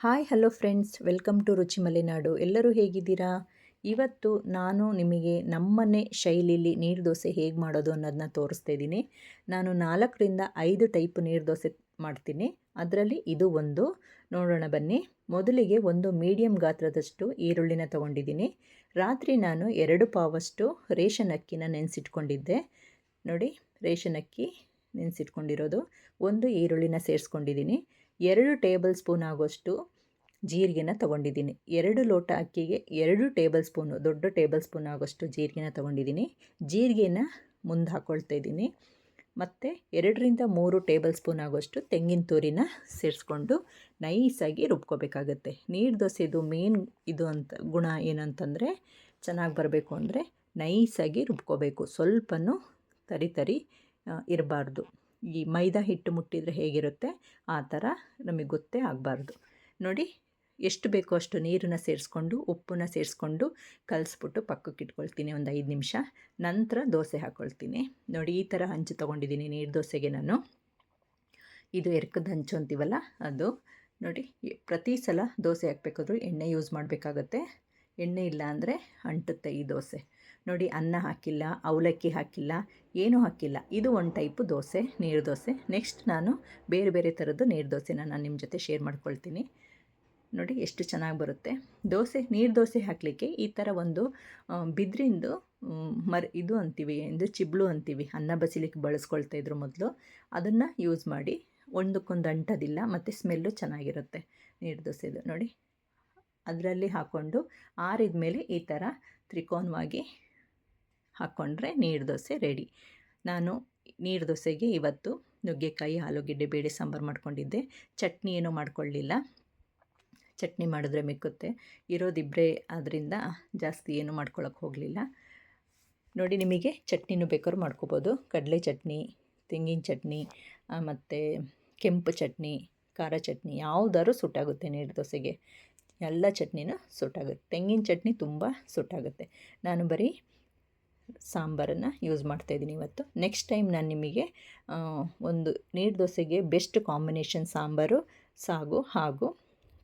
Hi, hello friends. Welcome to Ruchi Malenadu. ಎಲ್ಲರೂ ಹೇಗಿದ್ದೀರಾ? ಇವತ್ತು ನಾನು ನಿಮಗೆ ನಮ್ಮನೆ ಶೈಲಿಲಿ ನೀರು ದೋಸೆ ಹೇಗೆ ಮಾಡೋದು ಅನ್ನೋದನ್ನ ತೋರಿಸ್ತಾ ಇದ್ದೀನಿ. ನಾನು ನಾಲ್ಕರಿಂದ ಐದು ಟೈಪ್ ನೀರು ದೋಸೆ ಮಾಡ್ತೀನಿ. ಅದರಲ್ಲಿ ಇದು ಒಂದು. ನೋಡೋಣ ಬನ್ನಿ. ಮೊದಲಿಗೆ ಒಂದು ಮೀಡಿಯಂ ಗಾತ್ರದಷ್ಟು ಈರುಳ್ಳಿನ ತೊಗೊಂಡಿದ್ದೀನಿ. ರಾತ್ರಿ ನಾನು ಎರಡು ಪಾವಷ್ಟು ರೇಷನ್ ಅಕ್ಕಿನ ನೆನೆಸಿಟ್ಕೊಂಡಿದ್ದೆ. ನೋಡಿ, ರೇಷನ್ ಅಕ್ಕಿ ನೆನೆಸಿಟ್ಕೊಂಡಿರೋದು. ಒಂದು ಈರುಳ್ಳಿನ ಸೇರಿಸ್ಕೊಂಡಿದ್ದೀನಿ. ಎರಡು ಟೇಬಲ್ ಸ್ಪೂನ್ ಆಗೋಷ್ಟು ಜೀರಿಗೆನ ತೊಗೊಂಡಿದ್ದೀನಿ. ಎರಡು ಲೋಟ ಅಕ್ಕಿಗೆ ಎರಡು ಟೇಬಲ್ ಸ್ಪೂನು, ದೊಡ್ಡ ಟೇಬಲ್ ಸ್ಪೂನ್ ಆಗೋಷ್ಟು ಜೀರಿಗೆನ ತೊಗೊಂಡಿದ್ದೀನಿ. ಜೀರಿಗೆನ ಮುಂದೆ ಹಾಕ್ಕೊಳ್ತಾ ಇದ್ದೀನಿ. ಮತ್ತು ಎರಡರಿಂದ ಮೂರು ಟೇಬಲ್ ಸ್ಪೂನ್ ಆಗೋಷ್ಟು ತೆಂಗಿನ ತುರಿನ ಸೇರಿಸ್ಕೊಂಡು ನೈಸಾಗಿ ರುಬ್ಕೋಬೇಕಾಗತ್ತೆ. ನೀರು ದೋಸೆದು ಮೇನ್ ಇದು ಅಂತ, ಗುಣ ಏನಂತಂದರೆ ಚೆನ್ನಾಗಿ ಬರಬೇಕು ಅಂದರೆ ನೈಸಾಗಿ ರುಬ್ಕೋಬೇಕು. ಸ್ವಲ್ಪನೂ ತರಿ ತರಿ ಇರಬಾರ್ದು. ಈ ಮೈದಾ ಹಿಟ್ಟು ಮುಟ್ಟಿದರೆ ಹೇಗಿರುತ್ತೆ? ಆ ಥರ ನಮಗೆ ಗೊತ್ತೇ ಆಗಬಾರ್ದು. ನೋಡಿ, ಎಷ್ಟು ಬೇಕೋ ಅಷ್ಟು ನೀರನ್ನು ಸೇರಿಸ್ಕೊಂಡು, ಉಪ್ಪನ್ನು ಸೇರಿಸ್ಕೊಂಡು ಕಲಿಸ್ಬಿಟ್ಟು ಪಕ್ಕಕ್ಕೆ ಇಟ್ಕೊಳ್ತೀನಿ ಒಂದು ಐದು ನಿಮಿಷ. ನಂತರ ದೋಸೆ ಹಾಕ್ಕೊಳ್ತೀನಿ ನೋಡಿ, ಈ ಥರ ಹಂಚು ತೊಗೊಂಡಿದ್ದೀನಿ ನೀರು ದೋಸೆಗೆ ನಾನು. ಇದು ಎರ್ಕದ ಹಂಚು ಅಂತೀವಲ್ಲ, ಅದು. ನೋಡಿ, ಪ್ರತಿ ಸಲ ದೋಸೆ ಹಾಕಬೇಕಾದ್ರೂ ಎಣ್ಣೆ ಯೂಸ್ ಮಾಡಬೇಕಾಗತ್ತೆ. ಎಣ್ಣೆ ಇಲ್ಲ ಅಂದರೆ ಅಂಟುತ್ತೆ ಈ ದೋಸೆ. ನೋಡಿ ಅನ್ನ ಹಾಕಿಲ್ಲ, ಅವಲಕ್ಕಿ ಹಾಕಿಲ್ಲ, ಏನೂ ಹಾಕಿಲ್ಲ. ಇದು ಒಂದು ಟೈಪು ದೋಸೆ, ನೀರು ದೋಸೆ. ನೆಕ್ಸ್ಟ್ ನಾನು ಬೇರೆ ಬೇರೆ ಥರದ್ದು ನೀರು ದೋಸೆನ ನಾನು ನಿಮ್ಮ ಜೊತೆ ಶೇರ್ ಮಾಡ್ಕೊಳ್ತೀನಿ. ನೋಡಿ ಎಷ್ಟು ಚೆನ್ನಾಗಿ ಬರುತ್ತೆ. ದೋಸೆ, ನೀರು ದೋಸೆ ಹಾಕಲಿಕ್ಕೆ ಈ ಥರ ಒಂದು ಬಿದ್ರಿಂದು ಮರ್, ಇದು ಅಂತೀವಿ ಎಂದು ಚಿಬ್ಳು ಅಂತೀವಿ. ಅನ್ನ ಬಸಿಲಿಕ್ಕೆ ಬಳಸ್ಕೊಳ್ತಾ ಇದ್ರು ಮೊದಲು. ಅದನ್ನು ಯೂಸ್ ಮಾಡಿ, ಒಂದಕ್ಕೊಂದು ಅಂಟೋದಿಲ್ಲ, ಮತ್ತು ಸ್ಮೆಲ್ಲು ಚೆನ್ನಾಗಿರುತ್ತೆ ನೀರು ದೋಸೆದು. ನೋಡಿ, ಅದರಲ್ಲಿ ಹಾಕ್ಕೊಂಡು ಆರಿದ ಮೇಲೆ ಈ ಥರ ತ್ರಿಕೋನವಾಗಿ ಹಾಕ್ಕೊಂಡ್ರೆ ನೀರು ದೋಸೆ ರೆಡಿ ನಾನು ನೀರು ದೋಸೆಗೆ ಇವತ್ತು ನುಗ್ಗೆಕಾಯಿ, ಆಲೂಗೆಡ್ಡೆ, ಬೇಳೆ ಸಾಂಬಾರು ಮಾಡ್ಕೊಂಡಿದ್ದೆ. ಚಟ್ನಿ ಏನೂ ಮಾಡ್ಕೊಳ್ಳಿಲ್ಲ. ಚಟ್ನಿ ಮಾಡಿದ್ರೆ ಮಿಕ್ಕುತ್ತೆ. ಇರೋದಿಬ್ಬರೇ ಆದ್ದರಿಂದ ಜಾಸ್ತಿ ಏನು ಮಾಡ್ಕೊಳ್ಳೋಕೆ ಹೋಗಲಿಲ್ಲ. ನೋಡಿ ನಿಮಗೆ ಚಟ್ನಿನೂ ಬೇಕಾದ್ರೂ ಮಾಡ್ಕೋಬೋದು. ಕಡಲೆ ಚಟ್ನಿ, ತೆಂಗಿನ ಚಟ್ನಿ ಮತ್ತು ಕೆಂಪು ಚಟ್ನಿ, ಖಾರ ಚಟ್ನಿ ಯಾವುದಾದ್ರೂ ಸುಟ್ಟಾಗುತ್ತೆ ನೀರು ದೋಸೆಗೆ. ಎಲ್ಲ ಚಟ್ನಿನೂ ಸುಟ್ಟಾಗುತ್ತೆ ತೆಂಗಿನ ಚಟ್ನಿ ತುಂಬ ಸುಟ್ಟಾಗುತ್ತೆ ನಾನು ಬರೀ ಸಾಂಬಾರನ್ನು ಯೂಸ್ ಮಾಡ್ತಾಯಿದ್ದೀನಿ ಇವತ್ತು. ನೆಕ್ಸ್ಟ್ ಟೈಮ್ ನಾನು ನಿಮಗೆ ಒಂದು ನೀರು ದೋಸೆಗೆ ಬೆಸ್ಟ್ ಕಾಂಬಿನೇಷನ್ ಸಾಂಬಾರು, ಸಾಗು, ಹಾಗೂ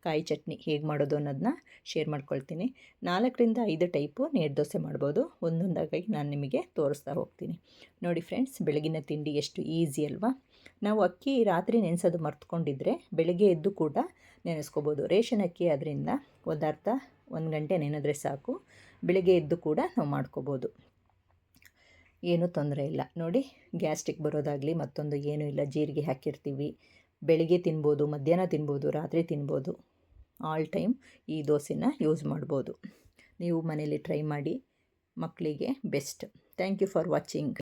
ಕಾಯಿ ಚಟ್ನಿ ಹೇಗೆ ಮಾಡೋದು ಅನ್ನೋದನ್ನ ಶೇರ್ ಮಾಡ್ಕೊಳ್ತೀನಿ. ನಾಲ್ಕರಿಂದ ಐದು ಟೈಪು ನೀರು ದೋಸೆ ಮಾಡ್ಬೋದು. ಒಂದೊಂದಾಗಿ ನಾನು ನಿಮಗೆ ತೋರಿಸ್ತಾ ಹೋಗ್ತೀನಿ. ನೋಡಿ ಫ್ರೆಂಡ್ಸ್ ಬೆಳಗಿನ ತಿಂಡಿ ಎಷ್ಟು ಈಸಿ ಅಲ್ವಾ? ನಾವು ಅಕ್ಕಿ ರಾತ್ರಿ ನೆನೆಸೋದು ಮರ್ತ್ಕೊಂಡಿದ್ರೆ ಬೆಳಗ್ಗೆ ಎದ್ದು ಕೂಡ ನೆನೆಸ್ಕೋಬೋದು. ರೇಷನ್ ಅಕ್ಕಿ ಅದರಿಂದ ಒಂದು ಅರ್ಧ ಒಂದು ಗಂಟೆ ನೆನೆದ್ರೆ ಸಾಕು. ಬೆಳಗ್ಗೆ ಎದ್ದು ಕೂಡ ನಾವು ಮಾಡ್ಕೋಬೋದು. ಏನೂ ತೊಂದರೆ ಇಲ್ಲ. ನೋಡಿ, ಗ್ಯಾಸ್ಟ್ರಿಕ್ ಬರೋದಾಗಲಿ ಮತ್ತೊಂದು ಏನೂ ಇಲ್ಲ. ಜೀರಿಗೆ ಹಾಕಿರ್ತೀವಿ. ಬೆಳಿಗ್ಗೆ ತಿನ್ಬೋದು, ಮಧ್ಯಾಹ್ನ ತಿನ್ಬೋದು, ರಾತ್ರಿ ತಿನ್ಬೋದು. ಆಲ್ ಟೈಮ್ ಈ ದೋಸೆನ ಯೂಸ್ ಮಾಡ್ಬೋದು. ನೀವು ಮನೇಲಿ ಟ್ರೈ ಮಾಡಿ ಮಕ್ಕಳಿಗೆ best thank you for watching